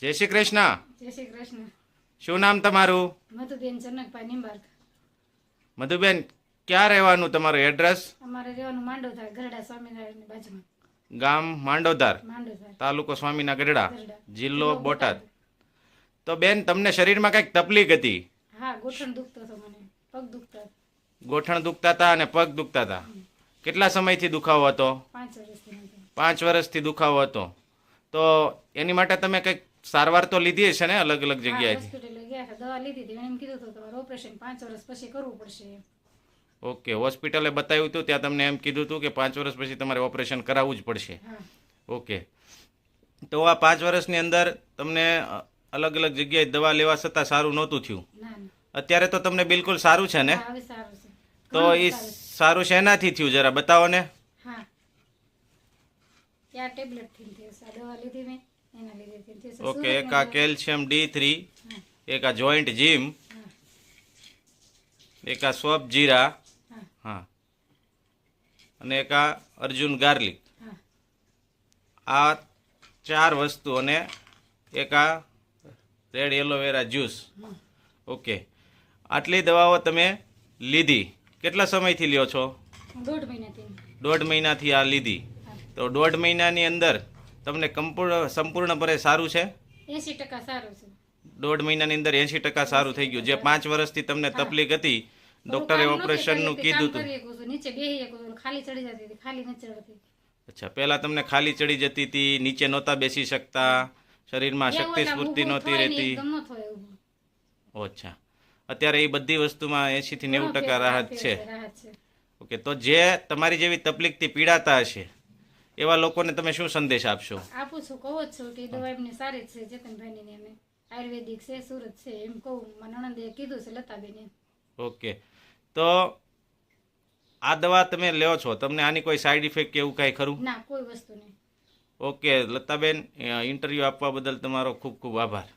જય શ્રી કૃષ્ણ. જય શ્રી કૃષ્ણ. શું નામ તમારું? મધુબેન જનકભાઈ નિંબાર્ક મધુબેન ક્યાં રહેવાનું તમારું એડ્રેસ? અમારે રહેવાનું માંડોધાર ગરડા સ્વામિનારાયણની બાજુમાં. ગામ માંડોદાર માંડો તાલુકો સ્વામીના ગઢડા. જિલ્લો બોટાદ. તો બેન તમને શરીરમાં કંઈક તકલીફ હતી? હા ગોઠણ દુખતો હતો મને. પગ દુખતા. ગોઠણ દુખતા હતા અને પગ દુખતા હતા. કેટલા સમયથી દુખાવો હતો? પાંચ વર્ષથી પાંચ વર્ષથી દુખાવો હતો. તો એની માટે તમે કંઈક સારવાર તો લીધી હશે ને અલગ અલગ જગ્યાએ જગ્યાએથી? હોસ્પિટલે ગયા હતા દવા લીધી હતી. એમ કીધું હતું તમારું ઓપરેશન પાંચ વર્ષ પછી કરવું પડશે. એમ. ઓકે હોસ્પિટલે બતાવ્યું હતું ત્યાં તમને એમ કીધું હતું કે પાંચ વર્ષ પછી તમારે ઓપરેશન કરાવવું જ પડશે. હા. ઓકે. તો આ પાંચ વર્ષની અંદર તમને અ, અલગ અલગ જગ્યાએ દવા લેવા છતાં સારું નહોતું થયું. ના ના. અત્યારે તો તમને બિલકુલ સારું છે ને? હા, હવે સારું છે. તો ઘણું એ સારું છે. સારું શેનાથી થયું જરા બતાવો ને. હા. ત્યાં ટેબ્લેટથી થયું છે. આ દવા લીધી મેં. ઓકે એક આ કેલ્શિયમ ડી થ્રી એક આ જોઈન્ટ જીમ એક આ સોપ જીરા હા, હા. અને એક આ અર્જુન ગાર્લિક. આ ચાર વસ્તુ અને એક આ રેડ એલોવેરા જ્યુસ. ઓકે. આટલી દવાઓ તમે લીધી. કેટલા સમયથી લ્યો છો? દોઢ મહિનાથી. દોઢ મહિનાથી આ લીધી. તો દોઢ મહિનાની અંદર તમને સંપૂર્ણ સંપૂર્ણપણે સારું છે? એસી ટકા સારું છે. દોઢ મહિનાની અંદર એસી ટકા સારું થઈ ગયું. જે પાંચ વર્ષથી તમને તકલીફ હતી ડૉક્ટરે ઓપરેશનનું કીધું હતું. નીચે બેહી ખાલી ચડી જતી હતી ખાલી ન અચ્છા પહેલાં તમને ખાલી ચડી જતી હતી નીચે નહોતા બેસી શકતા શરીરમાં શક્તિ સ્ફૂર્તિ નહોતી રહેતી. અચ્છા. અત્યારે એ બધી વસ્તુમાં એંશીથી નેવું ટકા રાહત છે. રાહત છે. ઓકે તો જે તમારી જેવી તકલીફથી પીડાતા હશે એવા લોકોને તમે શું સંદેશ આપશો? આપું છું કહો છું કે દવા એમને સારી છે ચેતનભાઈની ને એમને. આયુર્વેદિક છે સુરત છે એમ કહું. મારા નણંદે કીધું છે લતાબેને. ઓકે. તો આ દવા તમે લ્યો છો તમને આની કોઈ સાઈડ ઇફેક્ટ કે એવું કાંઈ ખરું? ના કોઈ વસ્તુ નહીં. ઓકે લતાબેન ઇન્ટરવ્યૂ આપવા બદલ તમારો ખૂબ ખૂબ આભાર.